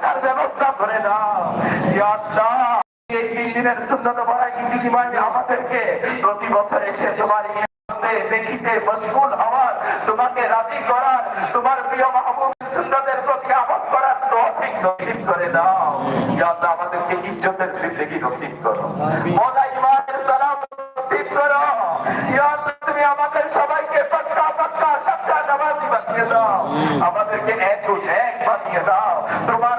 রাখার ব্যবস্থা করে দাও। এই তিন দিনের পড়ায় কিছু আমাদেরকে? প্রতি বছর এসে তোমার দেখিতে মশগুল হওয়ার, তোমাকে রাজি করার, তোমার প্রিয় মাহবুব প্রতি করার নসিব করে দাও। আল্লাহ, আমাদেরকে ইজ্জতের জিন্দেগি নসিব করো। ইমানের সালাম নসিব করো। তুমি আমাদের সবাইকে পাক্কা পাক্কা সাক্কা নামাজি বানিয়ে দাও। আমাদেরকে এক এক বানিয়ে দাও। তোমার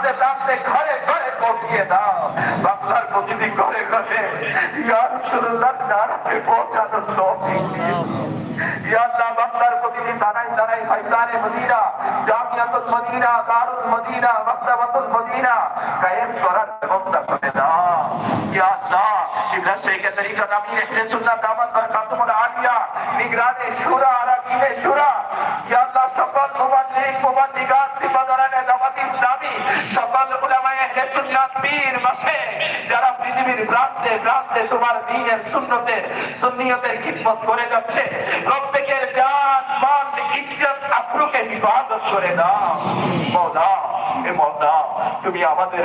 প্রান্তে প্রান্তে ঘরে ঘরে পৌঁছিয়ে দাও। বাংলার প্রতিটি ঘরে ঘরে। ইয়া রাসূলুল্লাহ, নারাতে পৌঁছানোর তৌফিক দিয়ে সুন্নাত যারা পৃথিবীর প্রান্তে প্রান্তে তোমার দ্বীনের সুন্নতের সুন্নিয়তের করে যাচ্ছে প্রত্যেকের জান, মান করে দাও। মওলা এ মওলা তুমি আমাদের